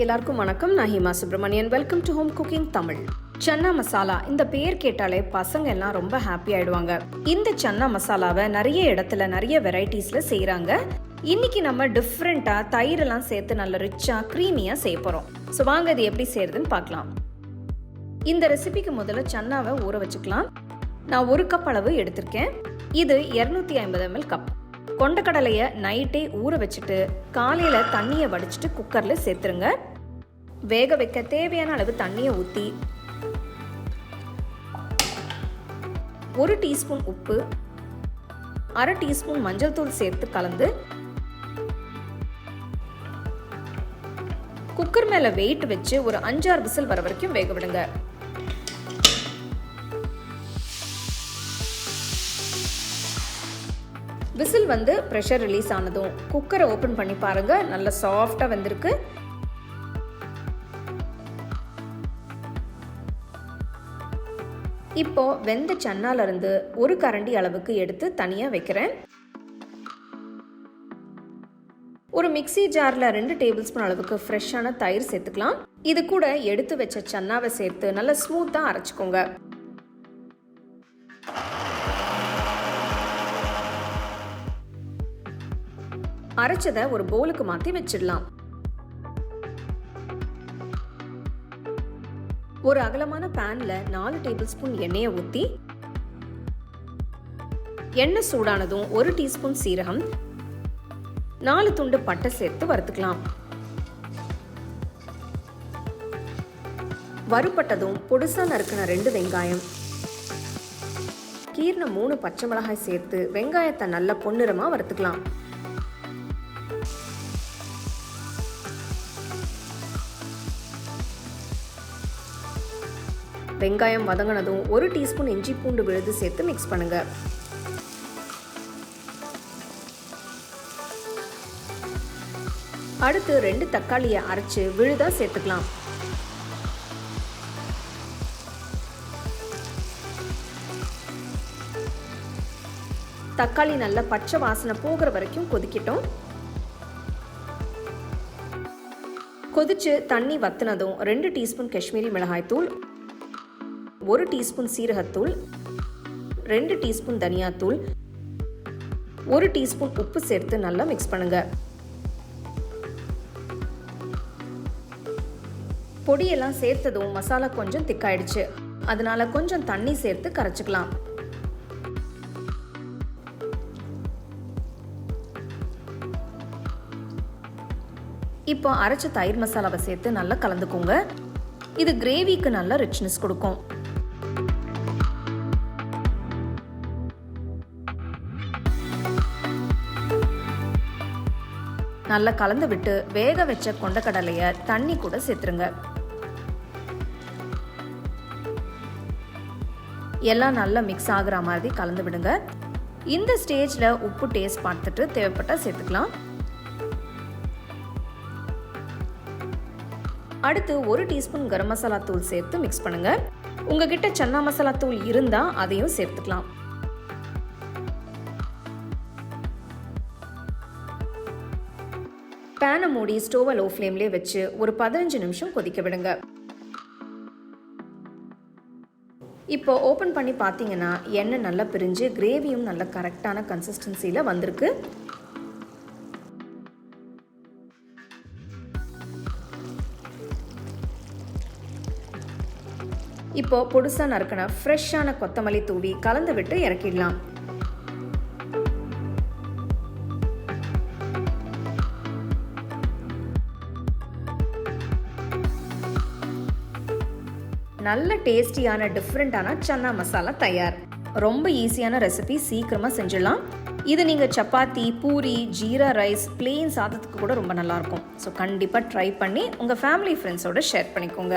எல்லாருக்கும் வணக்கம். நான் Hima Subramanian welcome to home cooking Tamil chana masala இந்த பேர் கேட்டாலே பசங்க எல்லாம் ரொம்ப ஹாப்பி ஆயிடுவாங்க. இந்த சன்னா மசாலாவை நிறைய இடத்துல நிறைய வெரைட்டிஸ்ல செய்யறாங்க இன்னைக்கு நம்ம டிஃப்ரெண்டா தயிரெல்லாம் சேர்த்து நல்ல ரிச்சா க்ரீமியா செய்ய போறோம். ஸோ வாங்க இது எப்படி செய்யறதுன்னு பார்க்கலாம். இந்த ரெசிபிக்கு முதல்ல சன்னாவை ஊற வச்சுக்கலாம். நான் ஒரு கப் அளவு எடுத்திருக்கேன். இது இரநூத்தி ஐம்பது எம்எல் கப் கொண்டக்கடலையை நைட்டே ஊற வச்சுட்டு காலையில் தண்ணியை வடிச்சிட்டு குக்கரில் சேர்த்துருங்க. வேக வைக்க தேவையான அளவு தண்ணியை ஊற்றி ஒரு டீஸ்பூன் உப்பு அரை டீஸ்பூன் மஞ்சள் தூள் சேர்த்து கலந்து குக்கர் மேலே வெயிட் வச்சு ஒரு அஞ்சாறு விசில் வர வரைக்கும் வேக விடுங்க. விசில் வந்து ப்ரெஷர் ரிலீஸ் ஆனதும் குக்கரை ஓப்பன் பண்ணி பாருங்கள் நல்ல சாஃப்டாக வந்திருக்கு. இப்போ வெந்த சன்னாலிருந்து ஒரு கரண்டி அளவுக்கு எடுத்து தனியாக வைக்கிறேன். ஒரு மிக்ஸி ஜாரில் ரெண்டு டேபிள் ஸ்பூன் அளவுக்கு ஃப்ரெஷ்ஷான தயிர் சேர்த்துக்கலாம். இது கூட எடுத்து வச்ச சன்னாவை சேர்த்து நல்லா ஸ்மூத்தாக அரைச்சிக்கோங்க. அரைச்சதை ஒரு போலுக்கு மாற்றி வச்சிடலாம். ஒரு அகலமான பேன்ல நாலு டேபிள் ஸ்பூன் எண்ணெயை ஊற்றி எண்ணெய் சூடானதும் ஒரு டீஸ்பூன் சீரகம் நாலு துண்டு பட்டை சேர்த்து வறுத்துக்கலாம். வறுப்பட்டதும் பொடுசா நறுக்கின ரெண்டு வெங்காயம் கீர்ன மூணு பச்சை மிளகாய் சேர்த்து வெங்காயத்தை நல்ல பொன்னிறமா வறுத்துக்கலாம். வெங்காயம் வதங்கினதும் ஒரு டீஸ்பூன் இஞ்சி பூண்டு விழுது சேர்த்து மிக்ஸ் பண்ணுங்க. அடுத்து ரெண்டு தக்காளியை அரைச்சு விழுதா சேர்த்துக்கலாம். தக்காளி நல்ல பச்சை வாசனை போகிற வரைக்கும் கொதிக்கட்டும். கொதிச்சு தண்ணி வத்துனதும் ரெண்டு டீஸ்பூன் காஷ்மீரி மிளகாய் தூள் ஒரு டீஸ்பூன் சீரகத்தூள் ரெண்டு டீஸ்பூன் தனியாத்தூள் ஒரு டீஸ்பூன் உப்பு சேர்த்து நல்லா மிக்ஸ் பண்ணுங்க. பொடியெல்லாம் சேர்த்ததும் மசாலா கொஞ்சம் திக்காயிடுச்சு. அதனால கொஞ்சம் தண்ணி சேர்த்து கரைச்சிக்கலாம். இப்போ அரைச்ச தயிர் மசாலாவை சேர்த்து நல்லா கலந்துக்கோங்க. இது கிரேவிக்கு நல்ல ரிச்னஸ் கொடுக்கும். நல்லா கலந்து விட்டு வேக வச்ச கொண்டக்கடலையை தண்ணி கூட சேர்த்துருங்க. எல்லாம் நல்லா மிக்ஸ் ஆகுற மாதிரி கலந்து விடுங்க. இந்த ஸ்டேஜில் உப்பு டேஸ்ட் பார்த்துட்டு தேவைப்பட்டால் சேர்த்துக்கலாம். அடுத்து ஒரு டீஸ்பூன் கரம் மசாலா தூள் சேர்த்து மிக்ஸ் பண்ணுங்கள் உங்ககிட்ட சன்னா மசாலா தூள் இருந்தால் அதையும் சேர்த்துக்கலாம். பேனை மூடி ஸ்டோவை லோ ஃப்ளேம்லேயே வச்சு ஒரு பதினஞ்சு நிமிஷம் கொதிக்க விடுங்க. இப்போ ஓப்பன் பண்ணி பார்த்தீங்கன்னா எண்ணெய் நல்லா பிரிஞ்சு கிரேவியும் நல்ல கரெக்டான கன்சிஸ்டன்சியில் வந்திருக்கு. இப்போ பொடுசாக நறுக்கின ஃப்ரெஷ்ஷான கொத்தமல்லி தூவி கலந்து விட்டு இறக்கிடலாம். நல்ல டேஸ்டியான டிஃப்ரெண்ட்டான சன்னா மசாலா தயார். ரொம்ப ஈஸியான ரெசிபி சீக்கிரமாக செஞ்சிடலாம். இது நீங்கள் சப்பாத்தி பூரி ஜீரா ரைஸ் பிளெயின் சாதத்துக்கு கூட ரொம்ப நல்லாயிருக்கும் ஸோ கண்டிப்பாக ட்ரை பண்ணி உங்கள் ஃபேமிலி ஃப்ரெண்ட்ஸோட ஷேர் பண்ணிக்கோங்க.